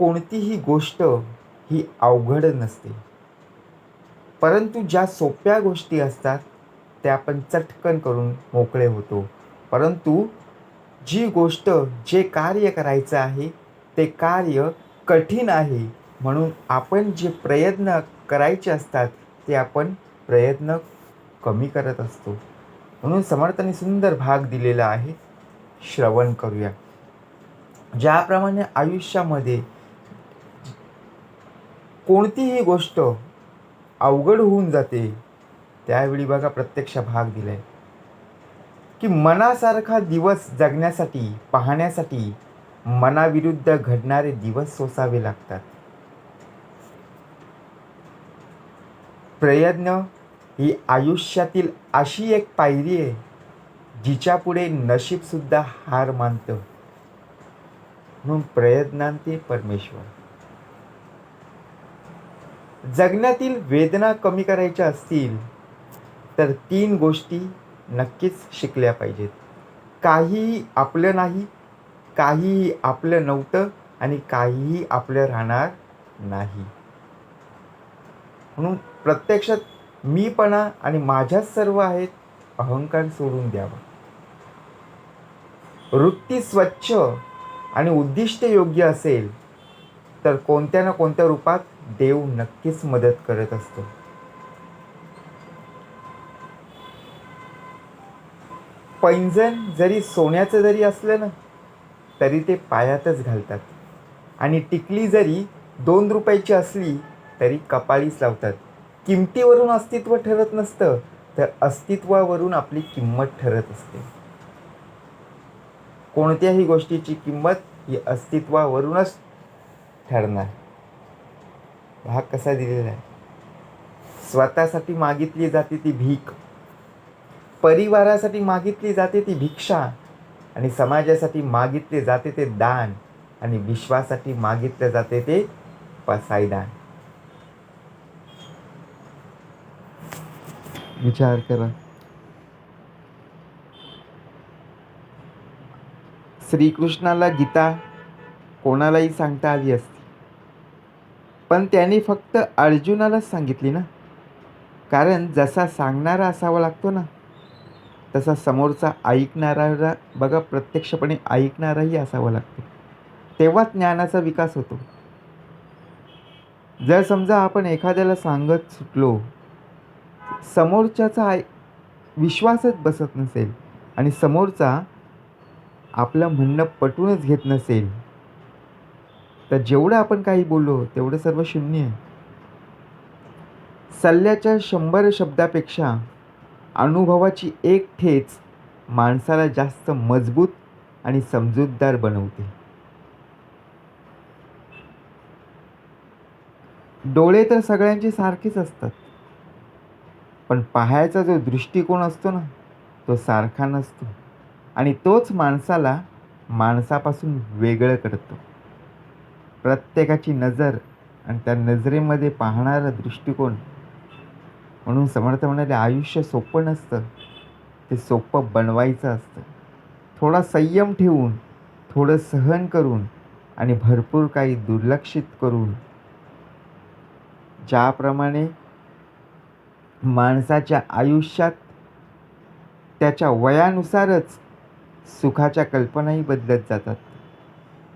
कोणतीही गोष्ट ही अवघड नसते. परंतु ज्या सोप्या गोष्टी असतात त्या आपण चटकन करून मोकळे होतो. परंतु जी गोष्ट जे कार्य करायचं आहे ते कार्य कठीण आहे म्हणून आपण जे प्रयत्न करायचे असतात ते आपण प्रयत्न कमी करत असतो. म्हणून समर्थाने सुंदर भाग दिलेला आहे. श्रवण करूया. ज्याप्रमाणे आयुष्यामध्ये कोणतीही गोष्ट अवघड होऊन जाते त्यावेळी बघा प्रत्यक्ष भाग दिलाय. की मनासारखा दिवस जगण्यासाठी पाहण्यासाठी मनाविरुद्ध घडणारे दिवस सोसावे लागतात. प्रयत्न ही आयुष्यातील अशी एक पायरी आहे जिच्या पुढे नशीबसुद्धा हार मानतं. म्हणून प्रयत्नांते परमेश्वर. जगण्यातील वेदना कमी करायच्या असतील तर तीन गोष्टी नक्कीच शिकल्या पाहिजेत. काहीही आपलं नाही काहीही आपलं नव्हतं आणि काहीही आपलं राहणार नाही. म्हणून प्रत्यक्षात मीपणा आणि माझ्याच सर्व आहेत अहंकार सोडून द्यावा. वृत्ती स्वच्छ आणि उद्दिष्ट योग्य असेल तर कोणत्या ना कोणत्या रूपात देव नक्कीच मदत करत असतो. पैंजण जरी सोन्याचं जरी असलं ना तरी ते पायातच घालतात. आणि टिकली जरी दोन रुपयाची असली तरी कपाळीच लावतात. किमतीवरून अस्तित्व ठरत नसतं तर अस्तित्वावरून आपली किंमत ठरत असते. कोणत्याही गोष्टीची किंमत ही अस्तित्वावरूनच ठरणार. भाग कसा दिलेला आहे? स्वतःसाठी मागितली जाते ती भीक. परिवारासाठी मागितली जाते ती भिक्षा. आणि समाजासाठी मागितले जाते ते दान. आणि विश्वासाठी मागितले जाते ते पसायदान विचार करा. श्रीकृष्णाला गीता कोणालाही सांगता आली असती. पण त्याने फक्त अर्जुनालाच सांगितली ना. कारण जसा सांगणारा असावा लागतो ना तसा समोरचा ऐकणारा बघा प्रत्यक्षपणे ऐकणाराही असावा लागतो. तेव्हा ज्ञानाचा विकास होतो. जर समजा आपण एखाद्याला सांगत सुटलो समोरच्याचा आय विश्वासच बसत नसेल आणि समोरचा आपलं म्हणणं पटूनच घेत नसेल तर जेवढं आपण काही बोललो तेवढं सर्व शून्य आहे. सल्ल्याच्या शंभर शब्दापेक्षा अनुभवाची एक ठेच माणसाला जास्त मजबूत आणि समजूतदार बनवते. डोळे तर सगळ्यांचे सारखेच असतात. पण पाहायचा जो दृष्टिकोन असतो ना तो सारखा नसतो. आणि तोच माणसाला माणसापासून वेगळं करतो. प्रत्येकाची नजर आणि त्या नजरेमध्ये पाहणारा दृष्टिकोन. म्हणून समर्थ म्हणाले आयुष्य सोपं नसतं. ते सोपं बनवायचं असतं. थोडा संयम ठेवून थोडं सहन करून आणि भरपूर काही दुर्लक्षित करून. ज्याप्रमाणे माणसाच्या आयुष्यात त्याच्या वयानुसारच सुखाच्या कल्पनाही बदलत जातात.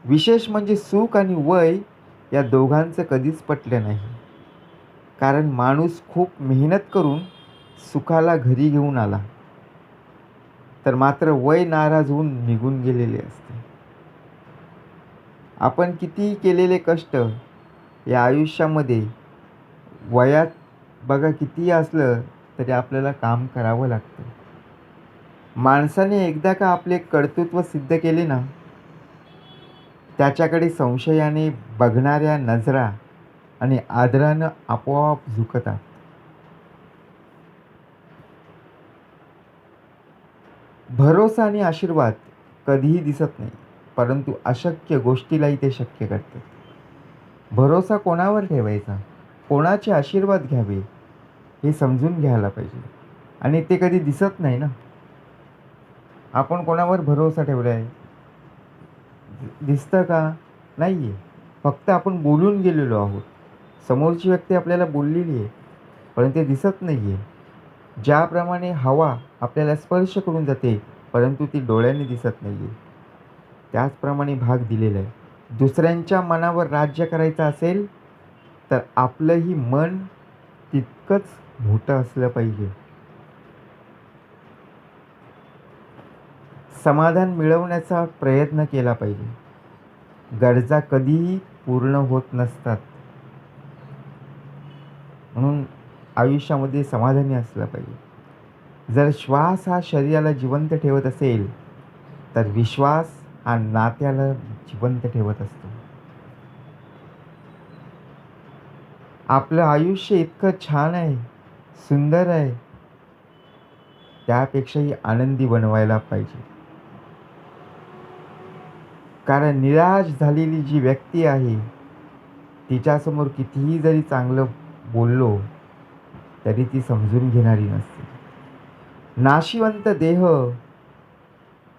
विशेष म्हणजे सुख आणि वय या दोघांचं कधीच पटलं नाही. कारण माणूस खूप मेहनत करून सुखाला घरी घेऊन आला. तर मात्र वय नाराज होऊन निघून गेलेले असते. आपण कितीही केलेले कष्ट या आयुष्यामध्ये वयात बघा कितीही असलं तरी आपल्याला काम करावं लागतं. माणसाने एकदा का आपले कर्तृत्व सिद्ध केले ना त्याच्याकडे संशयाने बघणाऱ्या नजरा आणि आदरानं आपोआप झुकतात. भरोसा आणि आशीर्वाद कधीही दिसत नाही परंतु अशक्य गोष्टीलाही ते शक्य करतात भरोसा कोणावर ठेवायचा? कोणाचे आशीर्वाद घ्यावे? हे समजून घ्यायला पाहिजे. आणि ते कधी दिसत नाही ना? आपण कोणावर भरोसा ठेवला आहे दिसतं का? नाही आहे फक्त आपण बोलून गेलेलो आहोत. समोरची व्यक्ती आपल्याला बोललेली आहे पण ते दिसत नाही आहे ज्याप्रमाणे हवा आपल्याला स्पर्श करून जाते परंतु ती डोळ्यांनी दिसत नाही आहे त्याचप्रमाणे भाग दिलेला आहे. दुसऱ्यांच्या मनावर राज्य करायचं असेल तर आपलंही मन तितकंच मोठं असलं पाहिजे. समाधान मिळवण्याचा प्रयत्न केला पाहिजे. गरजा कधीही पूर्ण होत नसतात. म्हणून आयुष्यामध्ये समाधानी असलं पाहिजे. जर श्वास हा शरीराला जिवंत ठेवत असेल तर विश्वास हा नात्याला जिवंत ठेवत असतो. आपलं आयुष्य इतकं छान आहे सुंदर आहे त्यापेक्षाही आनंदी बनवायला पाहिजे. कारण निराश झालेली जी व्यक्ती आहे तिच्यासमोर कितीही जरी चांगलं बोललो तरी ती समजून घेणारी नसते. नाशिवंत देह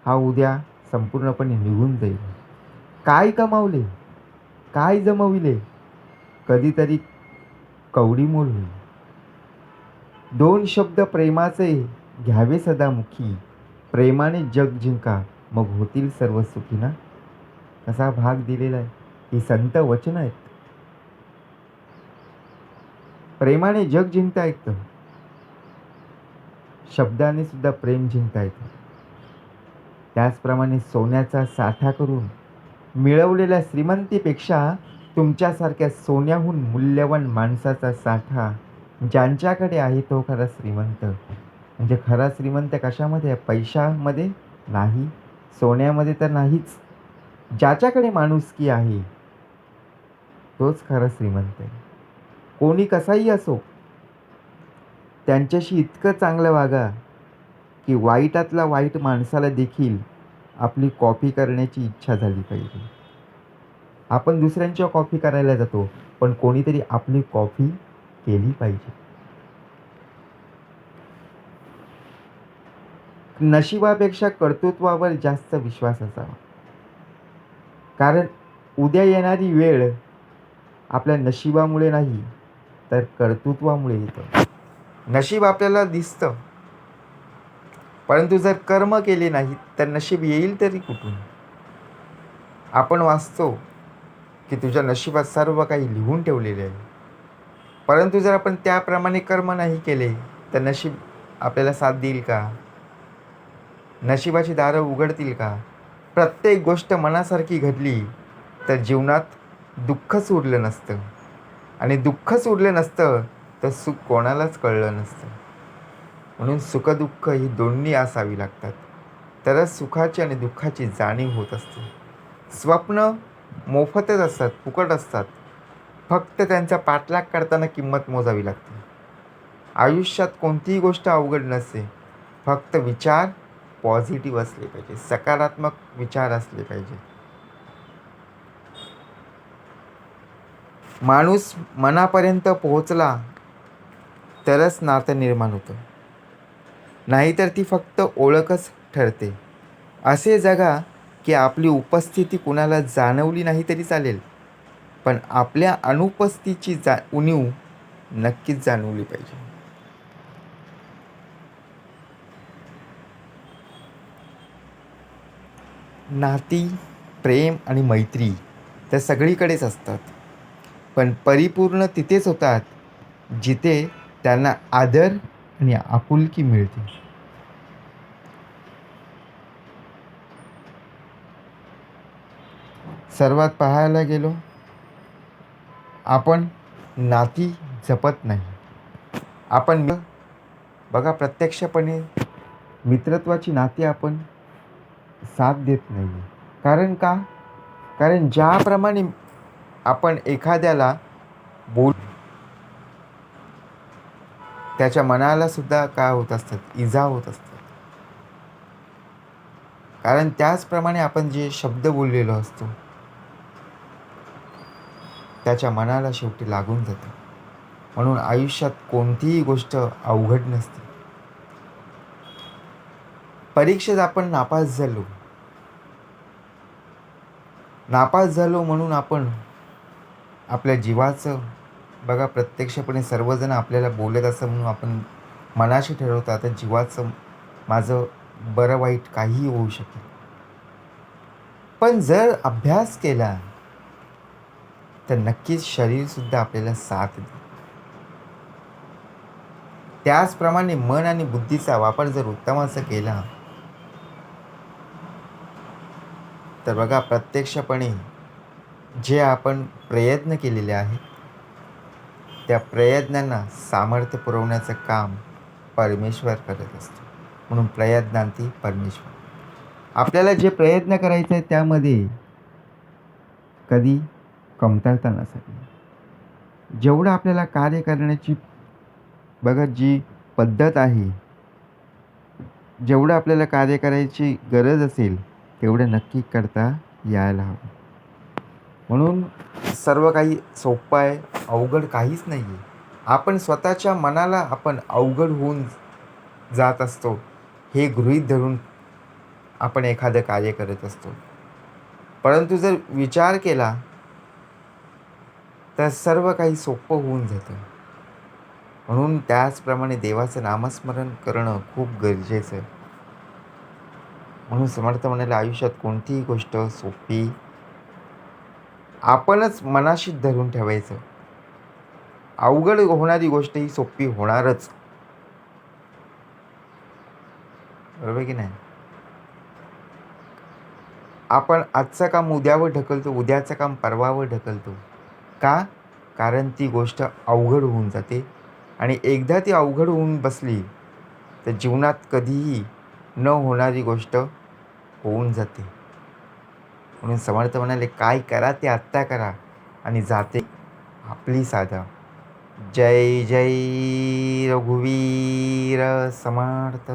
हा उद्या संपूर्णपणे निघून जाईल. काय कमावले? काय जमविले? कधीतरी कवडीमोल होईल. दोन शब्द प्रेमाचे घ्यावे सदामुखी. प्रेमाने जग जिंका मग होतील सर्व सुखी ना? असा भाग दिलेला आहे. ही संत वचन आहेत. प्रेमाने जग जिंकता येतं. शब्दाने सुद्धा प्रेम जिंकता येतं. त्याचप्रमाणे सोन्याचा साठा करून मिळवलेल्या श्रीमंतीपेक्षा तुमच्यासारख्या सोन्याहून मूल्यवान माणसाचा साठा ज्यांच्याकडे आहे तो खरा श्रीमंत. म्हणजे खरा श्रीमंत कशामध्ये? आहे पैशामध्ये नाही. सोन्यामध्ये तर नाहीच. ज्याच्याकडे माणुसकी आहे तोच खरं श्रीमंत आहे. कोणी कसाही असो त्यांच्याशी इतकं चांगलं वागा की वाईटातला वाईट माणसाला देखील आपली कॉफी करण्याची इच्छा झाली पाहिजे. आपण दुसऱ्यांच्या कॉफी करायला जातो पण कोणीतरी आपली कॉफी केली पाहिजे. नशिबापेक्षा कर्तृत्वावर जास्त विश्वास असावा. कारण उद्या येणारी वेळ आपल्या नशिबामुळे नाही तर कर्तृत्वामुळे येतं. नशीब आपल्याला दिसतं. परंतु जर कर्म केले नाहीत तर नशीब येईल तरी कुठून? आपण वाचतो की तुझ्या नशिबात सर्व काही लिहून ठेवलेले आहे. परंतु जर आपण त्याप्रमाणे कर्म नाही केले तर नशीब आपल्याला साथ देईल का? नशिबाची दारं उघडतील का? प्रत्येक गोष्ट मनासारखी घडली तर जीवनात दुःखच उरलं नसतं. आणि दुःखच उरलं नसतं तर सुख कोणालाच कळलं नसतं. म्हणून सुखदुःख ही दोन्ही असावी लागतात. तरच सुखाची आणि दुःखाची जाणीव होत असते. स्वप्न मोफतच असतात फुकट असतात. फक्त त्यांचा पाठलाग करताना किंमत मोजावी लागते. आयुष्यात कोणतीही गोष्ट अवघड नसते. फक्त विचार पॉझिटिव्ह असले पाहिजे सकारात्मक विचार असले पाहिजे. माणूस मनापर्यंत पोहोचला तरच नातं निर्माण होतं. नाहीतर ती फक्त ओळखच ठरते. असे जगा की आपली उपस्थिती कुणाला जाणवली नाही तरी चालेल पण आपल्या अनुपस्थितीची जा उणीव नक्कीच जाणवली पाहिजे. नाती प्रेम आणि मैत्री त्या सगळीकडेच असतात. पण परिपूर्ण तिथेच होतात जिथे त्यांना आदर आणि आपुलकी मिळते. सर्वात पाहायला गेलो आपण नाती जपत नाही. आपण बघा प्रत्यक्षपणे मित्रत्वाची नाती आपण साथ देत नाही. कारण का? कारण ज्याप्रमाणे आपण एखाद्याला बोल त्याच्या मनाला सुद्धा काय होत असतात? इजा होत असतात. कारण त्याचप्रमाणे आपण जे शब्द बोललेलो असतो त्याच्या मनाला शेवटी लागून जातं. म्हणून आयुष्यात कोणतीही गोष्ट अवघड नसते. परीक्षेत आपण नापास झालो. नापास झालो म्हणून आपण आपल्या जीवाचं बघा प्रत्यक्षपणे सर्वजण आपल्याला बोलत असं म्हणून आपण मनाशी ठरवतो आता जीवाचं माझं बरं वाईट काहीही होऊ शकेल पण जर अभ्यास केला तर नक्कीच शरीरसुद्धा आपल्याला साथ देईल. त्याचप्रमाणे मन आणि बुद्धीचा वापर जर उत्तम असं केला तर बघा प्रत्यक्षपणे जे आपण प्रयत्न केलेले आहेत त्या प्रयत्नांना सामर्थ्य पुरवण्याचं काम परमेश्वर करत असतो. म्हणून प्रयत्नांती परमेश्वर. आपल्याला जे प्रयत्न करायचे आहे त्यामध्ये कधी कमतरता नसावी. जेवढं आपल्याला कार्य करण्याची बघा जी पद्धत आहे जेवढं आपल्याला कार्य करायची गरज असेल तेवढं नक्की करता यायला हवं. म्हणून सर्व काही सोपं आहे अवघड काहीच नाही आहे आपण स्वतःच्या मनाला आपण अवघड होऊन जात असतो हे गृहीत धरून आपण एखादं कार्य करत असतो. परंतु जर विचार केला तर सर्व काही सोपं होऊन जातं. म्हणून त्याचप्रमाणे देवाचं नामस्मरण करणं खूप गरजेचं आहे. म्हणून समर्थ म्हणाले आयुष्यात कोणतीही गोष्ट सोपी आपणच मनाशी धरून ठेवायचं. अवघड होणारी गोष्ट ही सोपी होणारच. बरोबर की नाही? आपण आजचं काम उद्यावर ढकलतो उद्याचं काम परवावर ढकलतो. का? कारण ती गोष्ट अवघड होऊन जाते आणि एकदा ती अवघड होऊन बसली तर जीवनात कधीही न होणारी गोष्ट होऊन जाते. म्हणून समर्थ म्हणाले काय करा ते आत्ता करा आणि जाते आपली साधा जय जय रघुवीर समर्थ.